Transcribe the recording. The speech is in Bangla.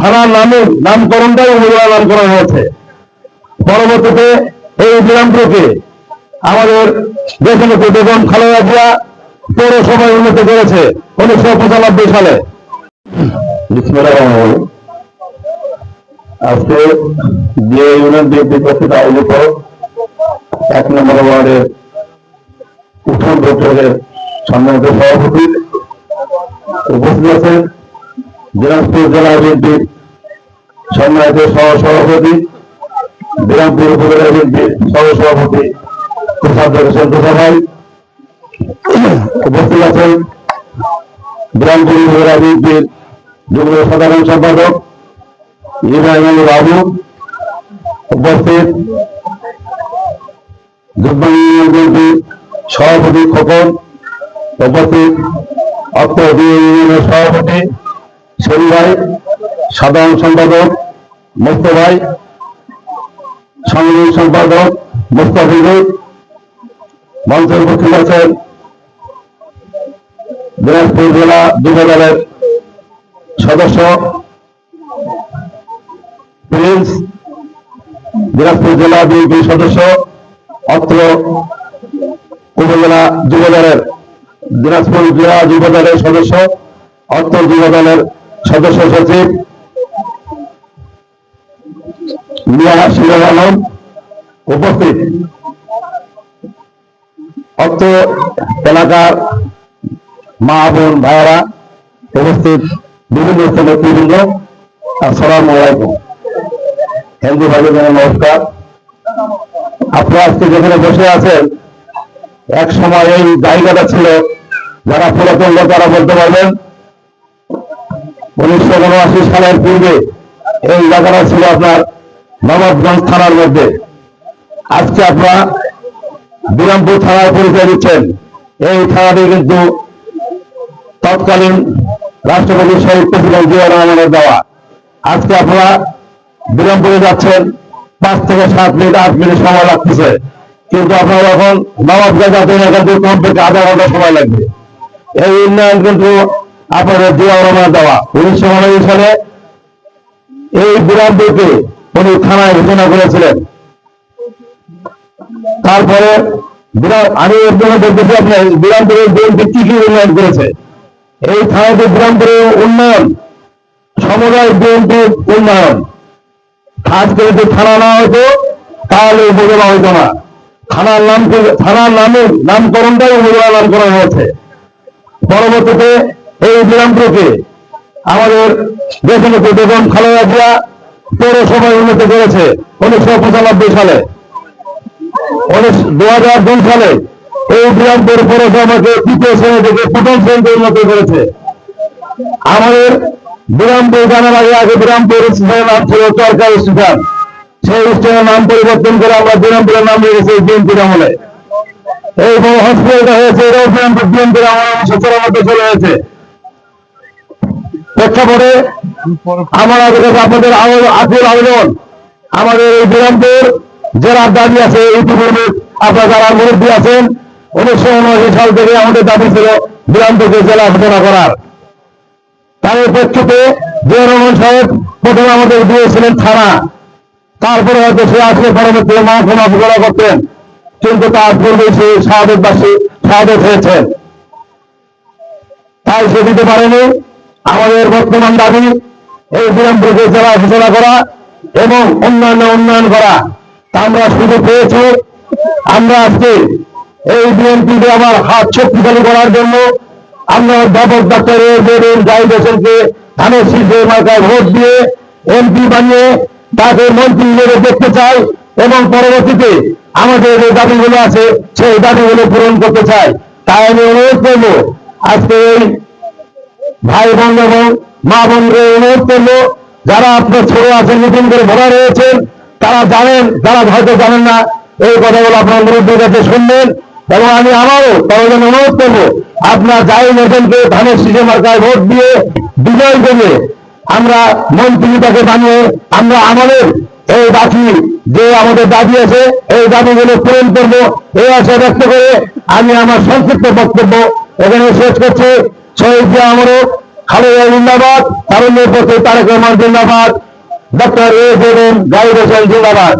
থানার নামে, নামকরণটাই উপজেলা নামকরণ হয়েছে। পরবর্তীতে এই বিরামপুরকে আমাদের দেশের বেগম খালেদা জিয়া পৌরসভায় উন্নত করেছে উনিশশো পঁচানব্বই সালে। আজকে যে ইউনিয়ন বিএনপি কর্তৃক আয়োজিত এক নম্বর ওয়ার্ডের বৈঠকের সম্মানিত সভাপতি উপস্থিত আছেন দিনাজপুর জেলা বিএনপির সম্মানিত সহ সভাপতি বিরামপুর উপজেলা বিএনপির সহ সভাপতি কোষাধ্যক্ষ সন্তোষা ভাই, উপস্থিত আছেন বিরামপুর উপজেলা বিএনপির যুগ্ম সাধারণ সম্পাদক ইব্রাহিম বাবু, উপস্থিত যুগ্ম বিএনপির সভাপতি খোকন, উপস্থিত দুই সভাপতি শরী ভাই, সাধারণ সম্পাদক মুক্ত ভাই সম্পাদক মুস্তাফিজুর মঞ্চের উপস্থিত আছেন দিনাজপুর জেলা যুব সদস্য, প্রিন্স, দিনাজপুর জেলা বিএনপির সদস্য, অত্র উপজেলা যুব দলের দিনাজপুর জেলা যুব দলের সদস্য, অত্র যুব দলের সদস্য সচিব মিয়া শিরাজ আলম উপস্থিত। অত্র এলাকার মা বোন ভাইয়ারা উপস্থিত বিভিন্ন স্তরের নেতৃবৃন্দ আসসালাম আলাইকুম। হিন্দু জন্য নমস্কার। আপনারা আজকে যেখানে বসে আছেন, এক সময় এই জায়গাটা ছিল যারা পুরাতন লোক তারা বলতে পারবেন উনিশশো উনআশি সালের পূর্বে এই জায়গাটা ছিল আপনার নবাবগঞ্জ থানার মধ্যে। আজকে আপনারা বিরামপুর থানার পরিচয় দিচ্ছেন। এই থানাটি কিন্তু তৎকালীন রাষ্ট্রপতি শহীদ প্রেসিডেন্ট জিয়া রহমানের দেওয়া। আজকে আপনারা বিরামপুরে যাচ্ছেন, পাঁচ থেকে সাত মিনিট, আট মিনিট সময় লাগতেছে। কিন্তু আপনারা যখন নবাবগঞ্জ যাচ্ছেন, এখান থেকে আধা ঘণ্টা সময় লাগবে। এই উন্নয়ন কিন্তু আপনাদের জিয়া রহমানের দেওয়া। উনিশশো উনআশি সালে এই বিরামপুরকে উনি থানায় ঘোষণা করেছিলেন। তারপরে আমি এর আপনার বিরামপুরের বিএনপি কি কি উন্নয়ন করেছে। এই থানাতে বিরামপুরের উন্নয়ন, সমুদায় বিএনপির উন্নয়ন। আজকে যদি থানা না হতো তাহলে উপজেলা হইতো না। থানার নাম থানার নামে নামকরণটাই উপজেলা নামকরণ হয়েছে। পরবর্তীতে এই বিরামপুরকে আমাদের দেশের বেগম খালেদা জিয়া পৌরসভায় উন্নত করেছে উনিশশো পঁচানব্বই সালে। দু হাজার দুই সালে এই বিরামপুর পৌরসভাকে তৃতীয় শ্রেণি থেকে প্রথম শ্রেণীতে উন্নত করেছে। আমাদের বিরামপুর জানার আগে আগে বিরামপুর স্টেশনের নাম ছিল সরকারি স্টেশন সেই স্টেশনের নাম পরিবর্তন করে আমরা বিরামপুরের নাম রেখেছি বিএনপির আমলে। এই হসপিটালটা হয়েছে, এটাও বিরামপুর বিএনপির আমলে মধ্যে চলে হয়েছে। প্রেক্ষাপটে আমার আপনাদের আকুল আবেদন আমাদের এই বিরামপুর জেলার দাবি আছে, ইতিপূর্বে আপনারা যারা মুরব্বী আছেন উনিশশো উনআশি সাল থেকে আমাদের দাবি ছিল বিরামপুরকে জেলা ঘোষণা করার। তার প্রেক্ষিতে জিয়া রহমান সাহেব প্রথমে আমাদের দিয়েছিলেন থানা। তারপরে হয়তো সে আসলে পরবর্তী মহকুমা ঘোষণা করতেন, কিন্তু তার পূর্বে সে শাহাদতবাসী শাহাদত হয়েছেন। তাই সে দিতে পারেনি। আমাদের বর্তমান দাবি এই বিরামপুরকে জেলা ঘোষণা করা এবং অন্যান্য উন্নয়ন করা। তা আমরা সুযোগ পেয়েছি। আমরা আজকে এই বিএনপিকে আমার হাত শক্তিশালী করার জন্য আমরা ব্যাপক ডাক্তার জাহিদ হোসেনকে ধানের শীর্ষে মার্কায় ভোট দিয়ে এমপি বানিয়ে তাকে মন্ত্রী হিসেবে দেখতে চাই এবং পরবর্তীতে আমাদের যে দাবিগুলো আছে, সেই দাবিগুলো পূরণ করতে চাই। তাই আমি অনুরোধ করব, আজকে এই ভাই বোন এবং মা বোনকে অনুরোধ করব যারা আপনার ছোট আছেন, নতুন করে ভরা রয়েছেন, তারা জানেন, যারা হয়তো জানেন না, এই কথাগুলো আপনার মুরব্বীর কাছে শুনবেন এবং আমি আমারও জন্য অনুরোধ করব, আপনার যাই নেবেনকে ধানের শীষে মার্কায় ভোট দিয়ে বিজয় করে আমরা মন্ত্রী তাকে বানিয়ে আমরা আমাদের এই বাকি যে আমাদের দাবি আছে, এই দাবিগুলো পূরণ করব। এই আশা ব্যক্ত করে আমি আমার সংক্ষিপ্ত বক্তব্য এখানে শেষ করছি। শহীদ জিয়া আমরও খালেদা জিন্দাবাদ, তারুণ্যের পক্ষে তারেক রহমান জিন্দাবাদ ডক্টর এ জেবেন গাইড হোসেন জিন্দাবাদ।